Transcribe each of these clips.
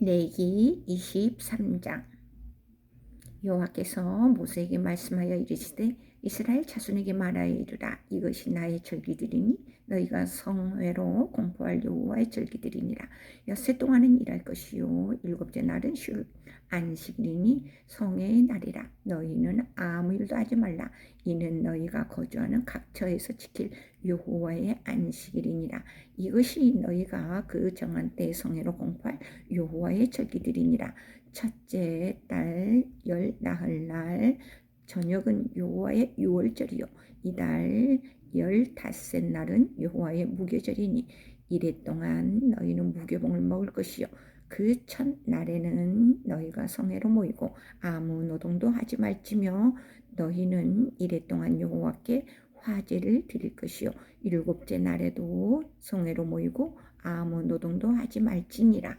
레기 23장. 여호와께서 모세에게 말씀하여 이르시되 이스라엘 자손에게 말하여 이르라. 이것이 나의 절기들이니 너희가 성회로 공포할 여호와의 절기들이니라. 엿새 동안은 일할 것이요. 일곱째 날은 쉴 안식일이니 성회의 날이라. 너희는 아무 일도 하지 말라. 이는 너희가 거주하는 각처에서 지킬 여호와의 안식일이니라. 이것이 너희가 그 정한 때 성회로 공포할 여호와의 절기들이니라. 첫째 달 열 나흘 날 저녁은 여호와의 유월절이요. 이달 열다섯 날은 여호와의 무교절이니 이래 동안 너희는 무교봉을 먹을 것이요. 그 첫날에는 너희가 성회로 모이고 아무 노동도 하지 말지며 너희는 이래 동안 여호와께 화제를 드릴 것이요. 일곱째 날에도 성회로 모이고 아무 노동도 하지 말지니라.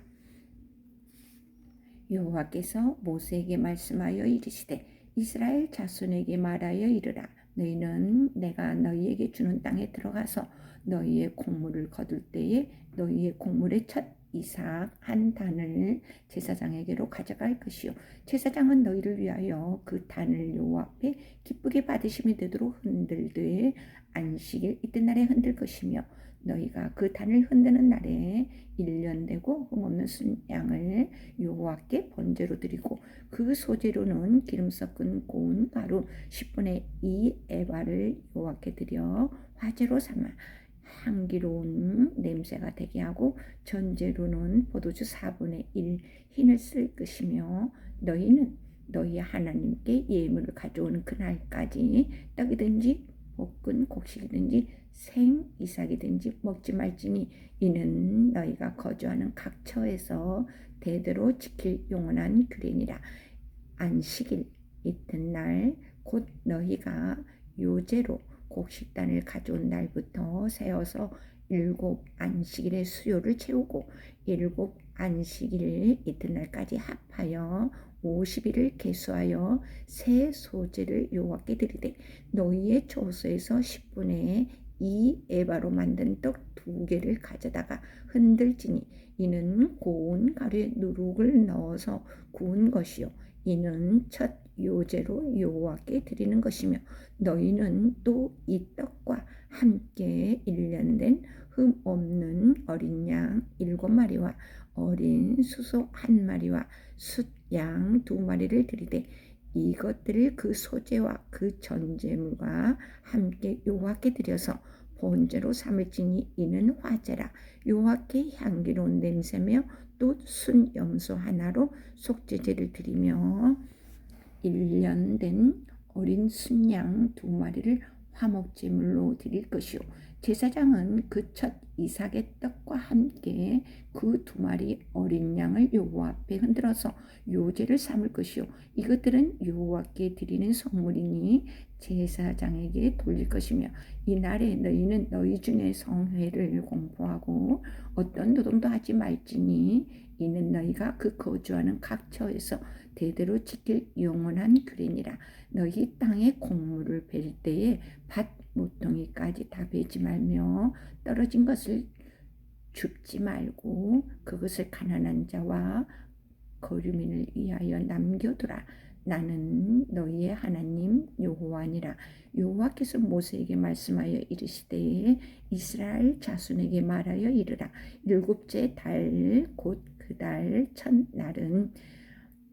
여호와께서 모세에게 말씀하여 이르시되 이스라엘 자손에게 말하여 이르라. 너희는 내가 너희에게 주는 땅에 들어가서 너희의 곡물을 거둘 때에 너희의 곡물의 첫 이삭 한 단을 제사장에게로 가져갈 것이요. 제사장은 너희를 위하여 그 단을 여호와 앞에 기쁘게 받으심이 되도록 흔들되 안식일 이튿 날에 흔들 것이며 너희가 그 단을 흔드는 날에 1년 되고 흠없는 순양을 여호와께 번제로 드리고 그 소재로는 기름 섞은 고운 가루 10분의 2 에바를 여호와께 드려 화제로 삼아 향기로운 냄새가 되게 하고 전제로는 포도주 4분의 1 흰을 쓸 것이며 너희는 너희 하나님께 예물을 가져오는 그날까지 떡이든지 볶은 곡식이든지 생 이삭이든지 먹지 말지니 이는 너희가 거주하는 각 처에서 대대로 지킬 영원한 규례니라. 안식일 이튿날 곧 너희가 요제로 곡식단을 가져온 날부터 세어서 일곱 안식일의 수요를 채우고 일곱 안식일 이튿날까지 합하여 50일을 계수하여 새 소재를 여호와께 드리되 너희의 초소에서 10분의 이 에바로 만든 떡 두 개를 가져다가 흔들지니 이는 고운 가루에 누룩을 넣어서 구운 것이요. 이는 첫 요제로 여호와께 드리는 것이며 너희는 또 이 떡과 함께 일년된 흠 없는 어린 양 일곱 마리와 어린 수소 한 마리와 숫양 두 마리를 드리되 이것들을 그 소재와 그 전제물과 함께 여호와께 드려서 본제로 삼을지니 이는 화제라. 여호와께 향기로운 냄새며 또 순염소 하나로 속죄제를 드리며 1년 된 어린 순양 두 마리를 화목제물로 드릴 것이요 제사장은 그 첫 이삭의 떡과 함께 그 두 마리 어린 양을 여호와 앞에 흔들어서 요제를 삼을 것이요 이것들은 여호와께 드리는 선물이니 제사장에게 돌릴 것이며 이 날에 너희는 너희 중에 성회를 공포하고 어떤 노동도 하지 말지니 이는 너희가 그 거주하는 각 처에서 대대로 지킬 영원한 규례니라 너희 땅에 곡물을 벨 때에 밭 모퉁이까지 다 베지 말며 떨어진 것을 줍지 말고 그것을 가난한 자와 거류민을 위하여 남겨두라. 나는 너희의 하나님 여호와니라. 여호와께서 모세에게 말씀하여 이르시되 이스라엘 자손에게 말하여 이르라. 일곱째 달 곧 그 달 첫날은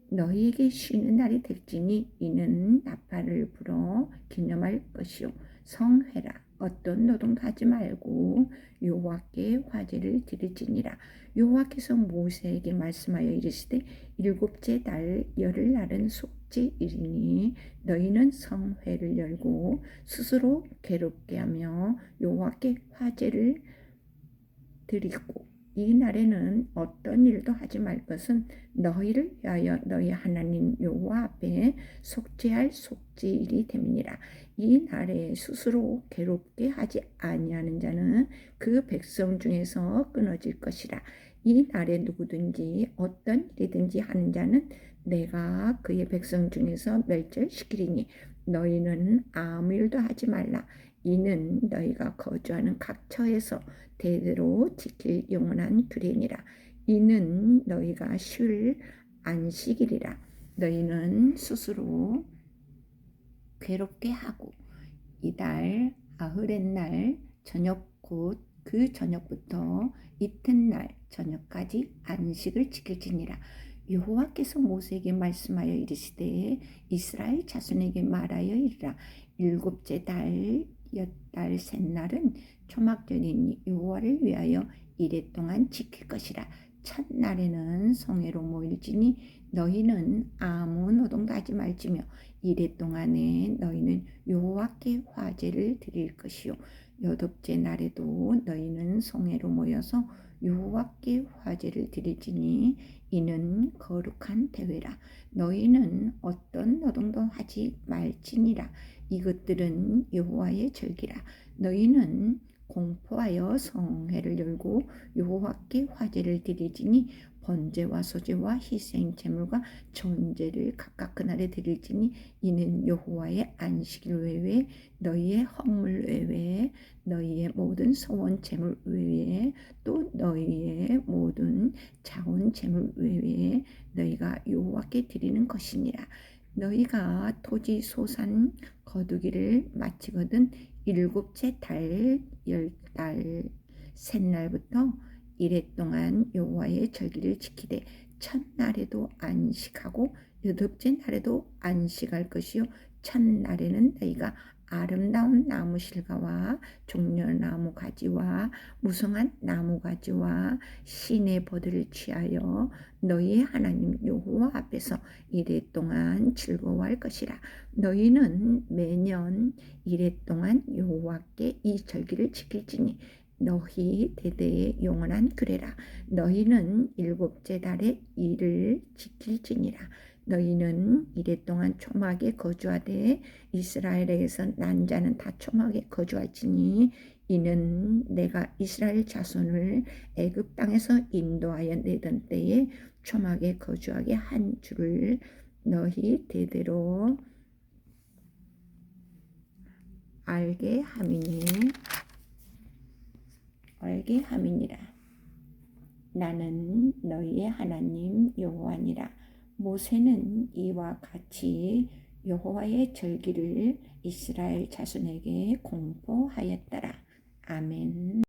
너희에게 쉬는 날이 될지니 이는 나팔을 불어 기념할 것이요. 성회라. 어떤 노동도 하지 말고 여호와께 화제를 드릴지니라. 여호와께서 모세에게 말씀하여 이르시되 일곱째 달 열흘 날은 속죄일이니 너희는 성회를 열고 스스로 괴롭게 하며 여호와께 화제를 드리고 이 날에는 어떤 일도 하지 말 것은 너희를 위하여 너희 하나님 여호와 앞에 속죄할 속죄일이 됨이니라. 이 날에 스스로 괴롭게 하지 아니하는 자는 그 백성 중에서 끊어질 것이라. 이 날에 누구든지 어떤 일이든지 하는 자는 내가 그의 백성 중에서 멸절시키리니 너희는 아무 일도 하지 말라. 이는 너희가 거주하는 각 처에서 대대로 지킬 영원한 규례니라. 이는 너희가 쉴 안식일이라 너희는 스스로 괴롭게 하고 이달 아흐렛날 저녁 곧 그 저녁부터 이튿날 저녁까지 안식을 지킬지니라 여호와께서 모세에게 말씀하여 이르시되 이스라엘 자손에게 말하여 이르라. 일곱째 달 엿달 셋날은 초막절이니 여호와를 위하여 이래 동안 지킬 것이라. 첫날에는 성회로 모일지니 너희는 아무 노동도 하지 말지며 이래 동안에 너희는 여호와께 화제를 드릴 것이요. 여덟째 날에도 너희는 성회로 모여서 여호와께 화제를 드릴지니 이는 거룩한 대회라. 너희는 어떤 노동도 하지 말지니라. 이것들은 여호와의 절기라. 너희는 공포하여 성회를 열고 여호와께 화제를 드리지니 번제와 소제와 희생 제물과 전제를 각각 그날에 드릴지니 이는 여호와의 안식일 외에 너희의 헌물 외에 너희의 모든 소원 제물 외에 또 너희의 모든 자원 제물 외에 너희가 여호와께 드리는 것이니라. 너희가 토지 소산 거두기를 마치거든 일곱째 달 열 달 셋 날부터 이래 동안 여호와의 절기를 지키되 첫날에도 안식하고 여덟째 날에도 안식할 것이요. 첫날에는 너희가 아름다운 나무 실과와 종려나무 가지와 무성한 나무 가지와 신의 버들을 취하여 너희의 하나님 여호와 앞에서 이래 동안 즐거워할 것이라. 너희는 매년 이래 동안 여호와께 이 절기를 지킬지니 너희 대대의 영원한 규례라. 너희는 일곱째 달에 이를 지킬지니라. 너희는 이래 동안 초막에 거주하되 이스라엘에서 난 자는 다 초막에 거주할지니 이는 내가 이스라엘 자손을 애굽 땅에서 인도하여 내던 때에 초막에 거주하게 한 줄을 너희 대대로 알게 함이니 알게 함이니라. 나는 너희의 하나님 여호와니라. 모세는 이와 같이 여호와의 절기를 이스라엘 자손에게 공포하였더라. 아멘.